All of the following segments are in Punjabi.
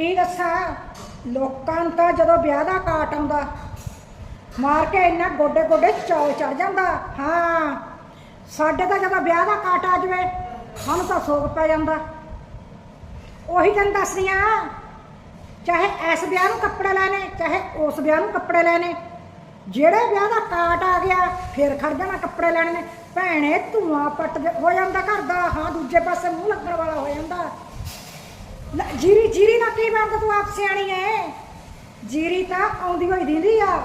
ਕੀ ਦੱਸਾਂ? ਲੋਕਾਂ ਨੂੰ ਤਾਂ ਜਦੋਂ ਵਿਆਹ ਦਾ ਕਾਟ ਆਉਂਦਾ, ਮਾਰ ਕੇ ਇੰਨਾ ਗੋਡੇ ਗੋਡੇ ਚੌਲ ਚੜ ਜਾਂਦਾ। ਹਾਂ, ਸਾਡੇ ਤਾਂ ਜਦੋਂ ਵਿਆਹ ਦਾ ਕਾਟ ਆ ਜਵੇ, ਸਾਨੂੰ ਤਾਂ ਸੋਗ ਪੈ ਜਾਂਦਾ। ਉਹੀ ਤੈਨੂੰ ਦੱਸਦੀ ਆ, ਚਾਹੇ ਇਸ ਵਿਆਹ ਨੂੰ ਕੱਪੜੇ ਲੈਣੇ, ਚਾਹੇ ਉਸ ਵਿਆਹ ਨੂੰ ਕੱਪੜੇ ਲੈਣੇ, ਜਿਹੜੇ ਵਿਆਹ ਦਾ ਕਾਟ ਆ ਗਿਆ, ਫਿਰ ਖੜ ਜਾਣਾ ਕੱਪੜੇ ਲੈਣੇ ਨੇ। ਭੈਣੇ, ਧੂਆਂ ਪੱਟ ਹੋ ਜਾਂਦਾ ਘਰ ਦਾ, ਹਾਂ, ਦੂਜੇ ਪਾਸੇ ਮੂੰਹ ਲੱਗਣ ਵਾਲਾ ਹੋ ਜਾਂਦਾ। ਲੈ, ਜੀਰੀ ਜੀਰੀ ਦਾ ਕੀ ਬਣਦਾ ਤੂੰ ਆਪ ਸਿਆਣੀ ਐ? ਜੀਰੀ ਤਾਂ ਆਉਂਦੀ ਹੋਈ ਦਿੰਦੀ ਆ।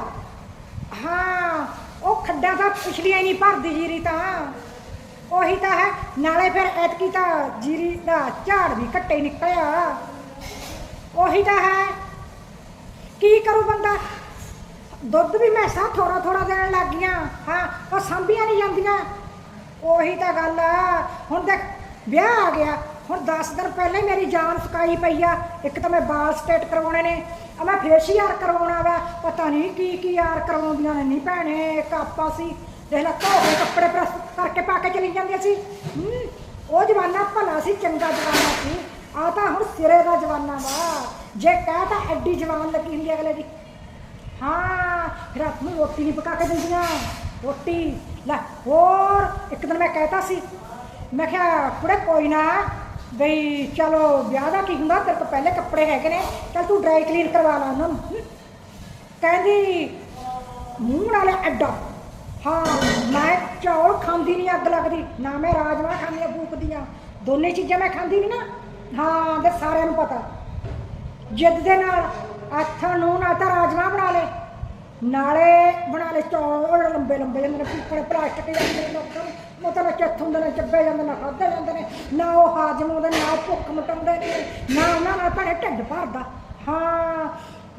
ਹਾਂ ਉਹ ਖੱਡਾ ਤਾਂ ਪਿਛਲੀਆਂ ਨਹੀਂ ਭਰਦੀ ਜੀਰੀ ਤਾਂ। ਉਹੀ ਤਾਂ ਹੈ ਨਾਲੇ ਫਿਰ ਐਤਕੀ ਤਾਂ ਜੀਰੀ ਦਾ ਝਾੜ ਵੀ ਘੱਟੇ ਨਿਕਲਿਆ। ਉਹੀ ਤਾਂ ਹੈ। ਕੀ ਕਰੂ ਬੰਦਾ? ਦੁੱਧ ਵੀ ਮੈਂ ਮੈਸਾਂ ਥੋੜਾ ਥੋੜਾ ਦੇਣ ਲੱਗ ਗਈਆਂ। ਹਾਂ ਉਹ ਸੰਭੀਆਂ ਨਹੀਂ ਜਾਂਦੀਆਂ। ਉਹੀ ਤਾਂ ਗੱਲ ਆ। ਹੁਣ ਦੇਖ ਵਿਆਹ ਆ ਗਿਆ। ਹੁਣ 10 ਦਿਨ ਪਹਿਲਾਂ ਹੀ ਮੇਰੀ ਜਾਨ ਸੁਕਾਈ ਪਈ ਆ। ਇੱਕ ਤਾਂ ਮੈਂ ਵਾਲ ਸਟੇਟ ਕਰਵਾਉਣੇ ਨੇ ਆ ਮੈਂ ਫੇਸ਼ੀਅਲ ਕਰਵਾਉਣਾ ਵਾ। ਪਤਾ ਨਹੀਂ ਕੀ ਕੀ ਯਾਰ ਕਰਵਾਉਂਦੀਆਂ ਨੇ ਨਹੀਂ ਭੈਣੇ ਕਾਪਾ ਸੀ ਦੇਖ ਲੈ ਧੋ ਕੱਪੜੇ ਪ੍ਰੈਸ ਕਰਕੇ ਪਾ ਕੇ ਚਲੀ ਜਾਂਦੀਆਂ ਸੀ। ਹੂੰ, ਉਹ ਜਵਾਨਾ ਭਲਾ ਸੀ ਚੰਗਾ ਜਵਾਨਾ ਸੀ। ਆ ਤਾਂ ਹੁਣ ਸਿਰੇ ਦਾ ਜਵਾਨਾ ਵਾ। ਜੇ ਕਹਿ ਤਾਂ ਐਡੀ ਜਵਾਨ ਲੱਗੀ ਹੁੰਦੀ ਅਗਲੇ ਦੀ। ਹਾਂ ਫਿਰ ਰਾਤ ਨੂੰ ਰੋਟੀ ਨਹੀਂ ਪਕਾ ਕੇ ਦਿੰਦੀਆਂ। ਰੋਟੀ ਲੈ ਹੋਰ ਇੱਕ ਦਿਨ ਮੈਂ ਕਹਿਤਾ ਸੀ। ਮੈਂ ਕਿਹਾ ਕੁੜੇ ਕੋਈ ਨਾ ਬਈ ਚਲੋ, ਵਿਆਹ ਦਾ ਕੀ ਹੁੰਦਾ? ਤੇਰੇ ਤੋਂ ਪਹਿਲੇ ਕੱਪੜੇ ਹੈਗੇ ਨੇ। ਚਲ ਤੂੰ ਡਰਾਈ ਕਲੀਨ ਕਰਵਾ ਲਾ ਉਹਨਾਂ ਨੂੰ। ਕਹਿੰਦੀ, ਮੂੰਹ ਨਾਲ ਐਡਾ। ਹਾਂ, ਮੈਂ ਚੌਲ ਖਾਂਦੀ ਨਹੀਂ ਅੱਗ ਲੱਗਦੀ। ਨਾ ਮੈਂ ਰਾਜਮਾ ਖਾਂਦੀ ਆ ਫੂਕਦੀਆਂ ਦੋਨੇ ਚੀਜ਼ਾਂ ਮੈਂ ਖਾਂਦੀ ਨਹੀਂ ਨਾ। ਹਾਂ, ਤੇ ਸਾਰਿਆਂ ਨੂੰ ਪਤਾ। ਜਿੱਦ ਦੇ ਨਾਲ ਆਥਣ ਨੂੰ ਨਾ ਤਾਂ ਰਾਜਮਾ ਬਣਾ ਲੈ ਨਾਲੇ ਬਣਾ ਲੈ ਚੌਲ ਲੰਬੇ ਲੰਬੇ ਜਾਂਦੇ ਨੇ ਪੀਪੜੇ ਪਲਾਸਟਿਕ ਜਾਂਦੇ ਨੇ ਲੋਕਾਂ ਨੂੰ ਮਤਲਬ ਚੱਥ ਹੁੰਦੇ ਨੇ ਚੱਬੇ ਜਾਂਦੇ ਨੇ ਖਾਧੇ ਜਾਂਦੇ ਨੇ। ਨਾ ਉਹ ਹਾਜ਼ਮ ਹੁੰਦੇ ਨਾ ਉਹ ਭੁੱਖ ਮਟਾਉਂਦੇ ਨੇ, ਨਾ ਉਹਨਾਂ ਨਾਲ ਭੈਣੇ ਢਿੱਡ ਭਰਦਾ। ਹਾਂ,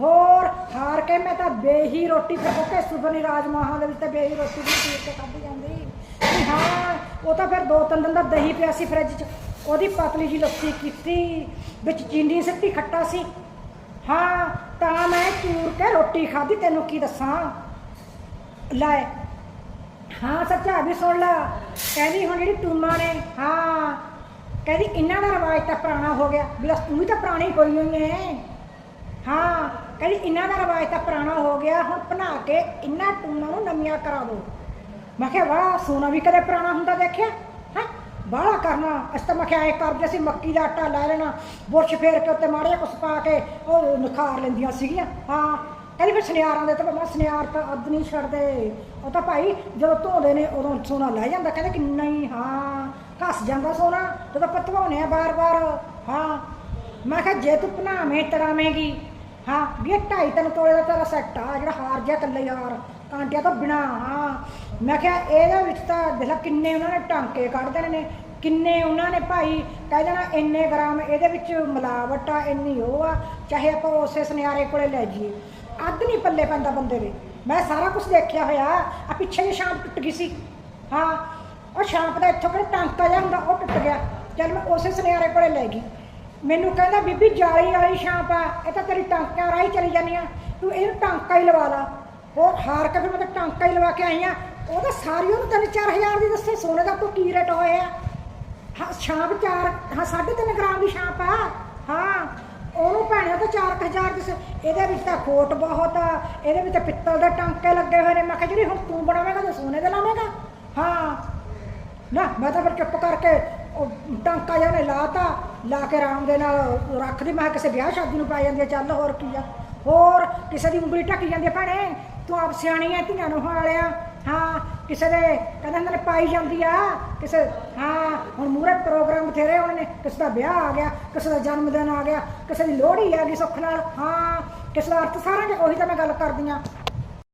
ਹੋਰ, ਹਾਰ ਕੇ ਮੈਂ ਤਾਂ ਬੇਹੀ ਰੋਟੀ ਪਕਾ ਕੇ ਸੁਬਨੀ ਰਾਜਮਾਹਾਂ ਦੇ ਵਿੱਚ ਤੇ ਬੇਹੀ ਰੋਟੀ ਵੀ ਪੀਰ ਕੇ ਖਾਧੀ ਜਾਂਦੀ। ਹਾਂ, ਉਹ ਤਾਂ ਫਿਰ ਦੋ ਤਿੰਨ ਦਿਨ ਦਾ ਦਹੀਂ ਪਿਆ ਸੀ ਫ੍ਰਿਜ 'ਚ, ਉਹਦੀ ਪਤਲੀ ਜੀ ਲੱਸੀ ਕੀਤੀ, ਵਿੱਚ ਚੀਨੀ ਸਿੱਟੀ, ਖੱਟਾ ਸੀ। ਹਾਂ, ਤਾਂ ਮੈਂ ਚੂਰ ਕੇ ਰੋਟੀ ਖਾਧੀ, ਤੈਨੂੰ ਕੀ ਦੱਸਾਂ? ਲੈ, ਹਾਂ, ਸੱਚਾ ਵੀ ਸੁਣ ਲਾ। ਕਹਿੰਦੀ ਹੁਣ ਜਿਹੜੀ ਟੂਮਾ ਨੇ, ਹਾਂ, ਕਹਿੰਦੀ ਇਹਨਾਂ ਦਾ ਰਿਵਾਜ ਤਾਂ ਪੁਰਾਣਾ ਹੋ ਗਿਆ। ਵੀ ਬਸ ਤੂੰ ਵੀ ਤਾਂ ਪੁਰਾਣੀ ਹੋਈ ਹੋਈ ਹੈ ਹਾਂ, ਕਹਿੰਦੀ ਇਹਨਾਂ ਦਾ ਰਿਵਾਜ ਤਾਂ ਪੁਰਾਣਾ ਹੋ ਗਿਆ, ਹੁਣ ਬਣਾ ਕੇ ਇਹਨਾਂ ਟੂਮਾਂ ਨੂੰ ਨਵੀਆਂ ਕਰਾ ਦੋ। ਮੈਂ ਕਿਹਾ, ਵਾਹ, ਸੋਨਾ ਵੀ ਕਦੇ ਪੁਰਾਣਾ ਹੁੰਦਾ ਦੇਖਿਆ? ਬਾਹਲਾ ਕਰਨਾ। ਅਸੀਂ ਤਾਂ ਮੈਂ ਕਿਹਾ ਕਰਦੇ ਸੀ, ਮੱਕੀ ਦਾ ਆਟਾ ਲੈ ਲੈਣਾ, ਬੁਰਸ਼ ਫੇਰ ਕੇ ਉੱਤੇ ਮਾੜਿਆ ਕੁਛ ਪਾ ਕੇ ਉਹ ਨਖਾਰ ਲੈਂਦੀਆਂ ਸੀਗੀਆਂ। ਹਾਂ, ਕਹਿੰਦੀ ਫਿਰ ਸੁਨਿਆਰਾਂ ਦੇ ਤਾਂ ਮੈਂ ਸੁਨਿਆਰ ਤਾਂ ਅੱਧ ਨਹੀਂ ਛੱਡਦੇ। ਉਹ ਤਾਂ ਭਾਈ ਜਦੋਂ ਧੋਦੇ ਨੇ ਉਦੋਂ ਸੋਨਾ ਲੈ ਜਾਂਦਾ, ਕਹਿੰਦੇ ਕਿ ਨਹੀਂ, ਹਾਂ, ਘਸ ਜਾਂਦਾ ਸੋਨਾ, ਜਦੋਂ ਪਤਵਾਉਨੇ ਆ ਬਾਰ-ਬਾਰ, ਹਾਂ। ਮੈਂ ਕਿਹਾ ਜੇ ਤੂੰ ਭਨਾਵੇਂ ਤੜਾਵੇਂਗੀ ਹਾਂ, ਵੀ ਇਹ ਢਾਈ ਤਿੰਨ ਤੋਲੇ ਦਾ ਤੇਰਾ ਸੈੱਟ ਆ, ਜਿਹੜਾ ਹਾਰ ਜਿਆ ਕੱਲੇ ਯਾਰ, ਕਾਂਟਿਆਂ ਤੋਂ ਬਿਨਾ, ਹਾਂ। ਮੈਂ ਕਿਹਾ ਇਹਦੇ ਵਿੱਚ ਤਾਂ ਦੇਖ ਲੈ ਕਿੰਨੇ ਉਹਨਾਂ ਨੇ ਟਾਂਕੇ ਕੱਢ ਦੇਣੇ ਨੇ, ਕਿੰਨੇ ਉਹਨਾਂ ਨੇ ਭਾਈ ਕਹਿ ਦੇਣਾ ਇੰਨੇ ਗ੍ਰਾਮ ਇਹਦੇ ਵਿੱਚ ਮਿਲਾਵਟ ਆ, ਇੰਨੀ ਉਹ ਆ, ਚਾਹੇ ਆਪਾਂ ਉਸੇ ਸੁਨਿਆਰੇ ਕੋਲੇ ਲੈ ਜਾਈਏ। ਅੱਧ ਨਹੀਂ ਪੱਲੇ ਪੈਂਦਾ ਬੰਦੇ ਦੇ। ਮੈਂ ਸਾਰਾ ਕੁਝ ਦੇਖਿਆ ਹੋਇਆ ਆ ਪਿੱਛੇ ਜਿਹੇ ਸ਼ਾਂਪ ਟੁੱਟ ਗਈ ਸੀ। ਹਾਂ, ਉਹ ਸ਼ਾਂਪ ਦਾ ਇੱਥੋਂ ਕਿਹੜਾ ਟਾਂਕਾ ਜਿਹਾ ਹੁੰਦਾ, ਉਹ ਟੁੱਟ ਗਿਆ। ਚਲ ਮੈਂ ਉਸੇ ਸੁਨਿਆਰੇ ਕੋਲੇ ਲੈ ਗਈ। ਮੈਨੂੰ ਕਹਿੰਦਾ, ਬੀਬੀ ਜਾਲੀ ਵਾਲੀ ਛਾਂਪ ਆ, ਇਹ ਤਾਂ ਤੇਰੀ ਟਾਂਕਿਆਂ ਰਾਹੀਂ ਚਲੀ ਜਾਂਦੀਆਂ ਤੂੰ ਇਹਨੂੰ ਟਾਂਕਾ ਹੀ ਲਵਾ ਲਾ। ਹੋਰ ਹਾਰ ਕੇ ਫਿਰ ਮੈਂ ਤਾਂ ਟਾਂਕਾ ਹੀ ਲਵਾ ਕੇ ਆਈ ਆ। ਉਹ ਤਾਂ ਸਾਰੀ ਉਹਨੂੰ ਤਿੰਨ ਚਾਰ ਹਜ਼ਾਰ ਦੀ ਦੱਸੇ, ਸੋਨੇ ਦਾ ਕੋ ਕੀ ਰੇਟ ਹੋਇਆ? ਹਾਂ ਛਾਂਪ ਚਾਰ, ਹਾਂ 3.5 ਗ੍ਰਾਮ ਦੀ ਛਾਂਪ ਆ ਹਾਂ, ਉਹਨੂੰ ਭੈਣੇ ਉਹ ਤਾਂ 4000 ਦੀ ਸੀ। ਇਹਦੇ ਵਿੱਚ ਤਾਂ ਖੋਟ ਬਹੁਤ ਆ, ਇਹਦੇ ਵਿੱਚ ਤਾਂ ਪਿੱਤਲ ਦੇ ਟਾਂਕੇ ਲੱਗੇ ਹੋਏ ਨੇ। ਮੈਂ ਕਿਹਾ, ਜਿਹੜੀ ਹੁਣ ਤੂੰ ਬਣਾਵੇਂਗਾ, ਤਾਂ ਸੋਨੇ ਦੇ ਲਾਵੇਂਗਾ? ਹਾਂ। ਨਾ, ਮੈਂ ਤਾਂ ਫਿਰ ਚੁੱਪ ਕਰਕੇ ਉਹ ਟਾਂਕਾ ਜਿਹਾ ਨੇ ਲਾਤਾ, ਲਾ ਕੇ ਆਰਾਮ ਦੇ ਨਾਲ ਰੱਖਦੀ। ਮੈਂ ਕਿਹਾ, ਕਿਸੇ ਵਿਆਹ ਸ਼ਾਦੀ ਨੂੰ ਪਾ ਜਾਂਦੀ ਆ, ਚੱਲ ਹੋਰ ਕੀ ਆ। ਹੋਰ ਕਿਸੇ ਦੀ ਉਂਗਲੀ ਢੱਕੀ ਜਾਂਦੀ ਆ, ਭੈਣੇ। ਤੂੰ ਆਪ ਸਿਆਣੀ ਆ, ਧੀਆਂ ਨੂੰ ਵਾਲਿਆ ਹਾਂ, ਕਿਸੇ ਦੇ ਕਹਿੰਦੇ ਹੁੰਦੇ ਨੇ ਪਾਈ ਜਾਂਦੀ ਆ, ਕਿਸੇ ਹਾਂ, ਹੁਣ ਮੂਰੇ ਪ੍ਰੋਗਰਾਮ ਬਥੇਰੇ ਹੋਣੇ ਨੇ। ਕਿਸੇ ਦਾ ਵਿਆਹ ਆ ਗਿਆ, ਕਿਸੇ ਦਾ ਜਨਮ ਦਿਨ ਆ ਗਿਆ, ਕਿਸੇ ਦੀ ਲੋਹੜੀ ਆ ਗਈ ਸੁੱਖ ਨਾਲ। ਹਾਂ, ਕਿਸੇ ਦਾ ਅਰਥ ਸਾਰਾ ਉਹੀ ਤਾਂ ਮੈਂ ਗੱਲ ਕਰਦੀ ਆ।